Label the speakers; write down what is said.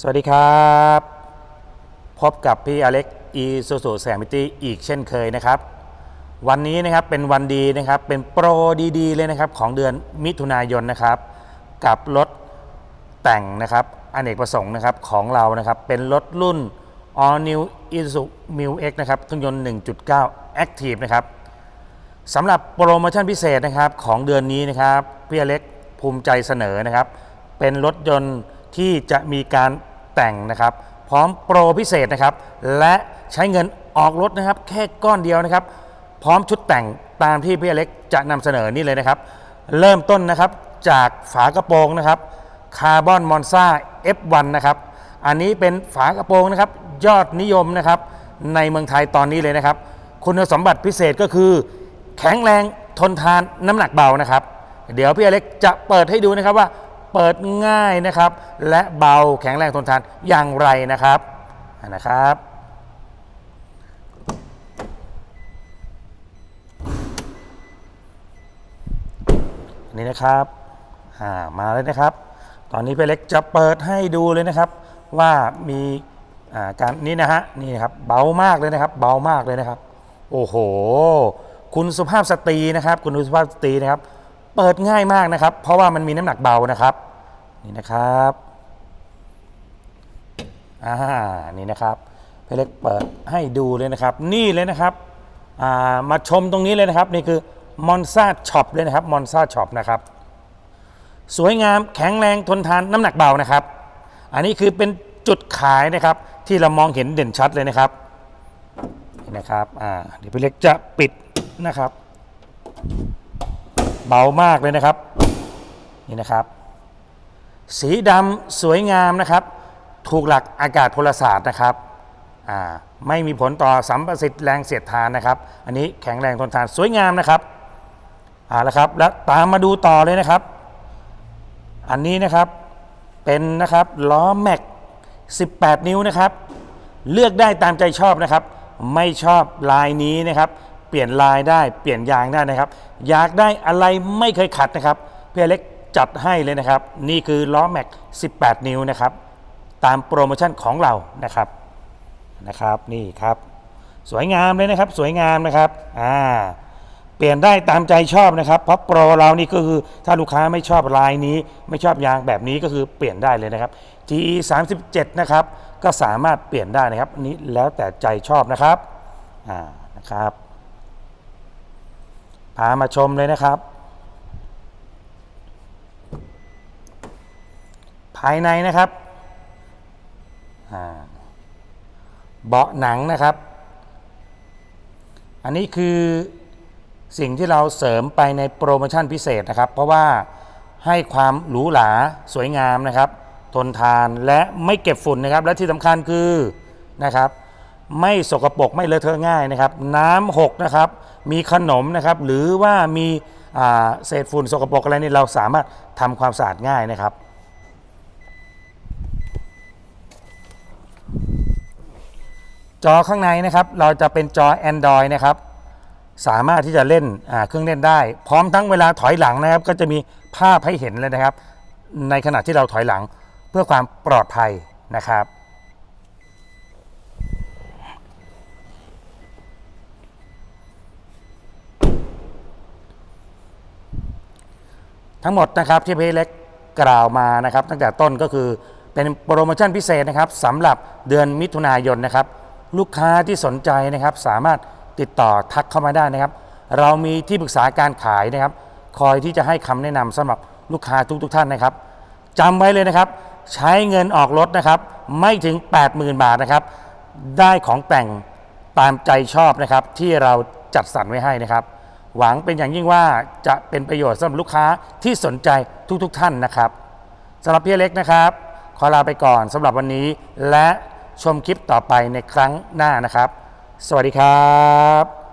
Speaker 1: สวัสดีครับ พบกับพี่อเล็กอีซูซูแซมิตี้อีกเช่นเคยนะครับ วันนี้นะครับเป็นวันดีนะครับเป็นโปรดีๆเลยนะครับของเดือนมิถุนายนนะครับ กับรถแต่งนะครับอเนกประสงค์นะครับของเรานะครับเป็นรถรุ่น All New Isuzu m i X นะครับเครื่องยนต์ 1.9 Active นะครับสำหรับโปรโมชั่นพิเศษนะครับของเดือนนี้นะครับพี่อเล็กภูมิใจเสนอนะครับ เป็นรถยนต์ ที่จะมีการแต่งนะครับ พร้อมโปรพิเศษนะครับ และใช้เงินออกรถนะครับ แค่ก้อนเดียวนะครับ พร้อมชุดแต่งตามที่พี่อเล็กจะนำเสนอนี่เลยนะครับ เริ่มต้นนะครับจากฝากระโปรงนะครับคาร์บอนมอนซ่า F1 นะครับอันนี้เป็นฝากระโปรงนะครับ ยอดนิยมนะครับ ในเมืองไทยตอนนี้เลยนะครับ คุณสมบัติพิเศษก็คือ แข็งแรงทนทานน้ำหนักเบานะครับ เดี๋ยวพี่อเล็กจะเปิดให้ดูนะครับว่า เปิดง่ายนะครับ และเบาแข็งแรงทนทานอย่างไรนะครับนะครับ อันนี้นะครับามาเลยนะครับ ตอนนี้พี่เล็กจะเปิดให้ดูเลยนะครับ ว่ามีาการนี้นะฮะนี่นะครับเบามากเลยนะครับ เบามากเลยนะครับ โอ้โห คุณสุภาพสตรีนะครับ คุณสุภาพสตรีนะครับ เปิดง่ายมากนะครับ เพราะว่ามันมีน้ำหนักเบานะครับ นี่นะครับอ่านี่นะครับพี่เล็กเปิดให้ดูเลยนะครับ นี่เลยนะครับอ่ามาชมตรงนี้เลยนะครับ นี่คือมอนซาช็อปเลยนะครับมอนซาช็อปนะครับ สวยงามแข็งแรงทนทานน้ำหนักเบานะครับ อันนี้คือเป็นจุดขายนะครับ ที่เรามองเห็นเด่นชัดเลยนะครับนี่นะครับอ่าเดี๋ยวพี่เล็กจะปิดนะครับ เบามากเลยนะครับ นี่นะครับ สีดำสวยงามนะครับ ถูกหลักอากาศพลศาสตร์นะครับไม่มีผลต่อสัมประสิทธิ์แรงเสียดทานนะครับ อันนี้แข็งแรงทนทานสวยงามนะครับเอาละครับแล้วตามมาดูต่อเลยนะครับ อันนี้นะครับเป็นนะครับล้อแม็ก 18 นิ้วนะครับ เลือกได้ตามใจชอบนะครับ ไม่ชอบลายนี้นะครับ เปลี่ยนลายได้เปลี่ยนยางได้นะครับ อยากได้อะไรไม่เคยขัดนะครับพี่อเล็ก จัดให้เลยนะครับ นี่คือล้อแม็ก 18 นิ้วนะครับ ตามโปรโมชั่นของเรานะครับนะครับนี่ครับ สวยงามเลยนะครับ สวยงามนะครับอ่าเปลี่ยนได้ตามใจชอบนะครับเพราะโปรเรานี่ก็คือถ้าลูกค้าไม่ชอบลายนี้ ไม่ชอบยางแบบนี้ก็คือเปลี่ยนได้เลยนะครับ GE 37นะครับก็สามารถเปลี่ยนได้นะครับนนี้แล้วแต่ใจชอบนะครับอ่านะครับพามาชมเลยนะครับายในนะครับเบาะหนังนะครับ อันนี้คือสิ่งที่เราเสริมไปในโปรโมชั่นพิเศษนะครับ เพราะว่าให้ความหรูหราสวยงามนะครับ ทนทานและไม่เก็บฝุ่นนะครับ และที่สำคัญคือนะครับ ไม่สกปรกไม่เลอะเทอะง่ายนะครับ น้ำหกนะครับ มีขนมนะครับ หรือว่ามีเศษฝุ่นสกปรกอะไรนี่เราสามารถทำความสะอาดง่ายนะครับ จอข้างในนะครับ เราจะเป็นจอ Android นะครับ สามารถที่จะเล่นเครื่องเล่นได้ พร้อมทั้งเวลาถอยหลังนะครับ ก็จะมีภาพให้เห็นเลยนะครับ ในขณะที่เราถอยหลังเพื่อความปลอดภัยนะครับทั้งหมดนะครับที่พี่เล็กกล่าวมานะครับ ตั้งแต่ต้นก็คือเป็นโปรโมชั่นพิเศษนะครับสำหรับเดือนมิถุนายนนะครับ ลูกค้าที่สนใจนะครับสามารถติดต่อทักเข้ามาได้นะครับ เรามีที่ปรึกษาการขายนะครับ คอยที่จะให้คำแนะนำสำหรับลูกค้าทุกๆทท่านนะครับจำไว้เลยนะครับ ใช้เงินออกรถนะครับ ไม่ถึง 80,000 บาทนะครับ ได้ของแต่งตามใจชอบนะครับ ที่เราจัดสรรไว้ให้นะครับ หวังเป็นอย่างยิ่งว่าจะเป็นประโยชน์สำหรับลูกค้าที่สนใจทุกๆทท่านนะครับสำหรับพี่เล็กนะครับ ขอลาไปก่อนสำหรับวันนี้และ ชมคลิปต่อไปในครั้งหน้านะครับ สวัสดีครับ